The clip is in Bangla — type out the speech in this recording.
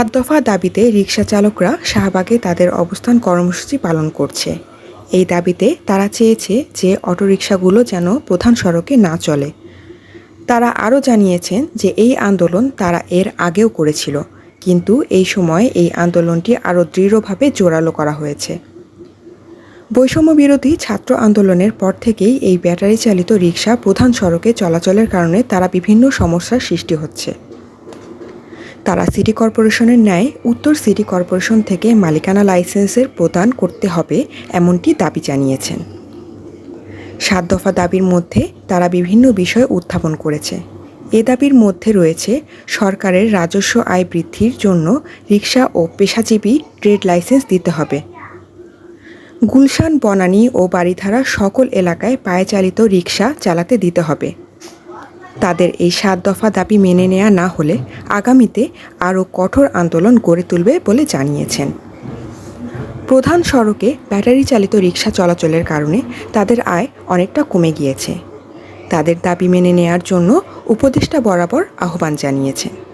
সাত দফা দাবিতে রিকশা চালকরা শাহবাগে তাদের অবস্থান কর্মসূচি পালন করছে। এই দাবিতে তারা চেয়েছে যে অটোরিকশাগুলো যেন প্রধান সড়কে না চলে। তারা আরও জানিয়েছেন যে এই আন্দোলন তারা এর আগেও করেছিল, কিন্তু এই সময়ে এই আন্দোলনটি আরও দৃঢ়ভাবে জোরালো করা হয়েছে। বৈষম্য বিরোধী ছাত্র আন্দোলনের পর থেকেই এই ব্যাটারি চালিত রিকশা প্রধান সড়কে চলাচলের কারণে তারা বিভিন্ন সমস্যার সৃষ্টি হচ্ছে। তারা সিটি কর্পোরেশনের ন্যায় উত্তর সিটি কর্পোরেশন থেকে মালিকানা লাইসেন্সের প্রদান করতে হবে এমনটি দাবি জানিয়েছেন। সাত দফা দাবির মধ্যে তারা বিভিন্ন বিষয় উত্থাপন করেছে। এ দাবির মধ্যে রয়েছে সরকারের রাজস্ব আয় বৃদ্ধির জন্য রিক্সা ও পেশাজীবী ট্রেড লাইসেন্স দিতে হবে। গুলশান, বনানী ও বাড়িধারা সকল এলাকায় পায়ে চালিত রিকশা চালাতে দিতে হবে। তাদের এই সাত দফা দাবি মেনে নেওয়া না হলে আগামীতে আরও কঠোর আন্দোলন গড়ে তুলবে বলে জানিয়েছেন। প্রধান সড়কে ব্যাটারি চালিত রিক্সা চলাচলের কারণে তাদের আয় অনেকটা কমে গিয়েছে। তাদের দাবি মেনে নেয়ার জন্য উপদেষ্টা বরাবর আহ্বান জানিয়েছেন।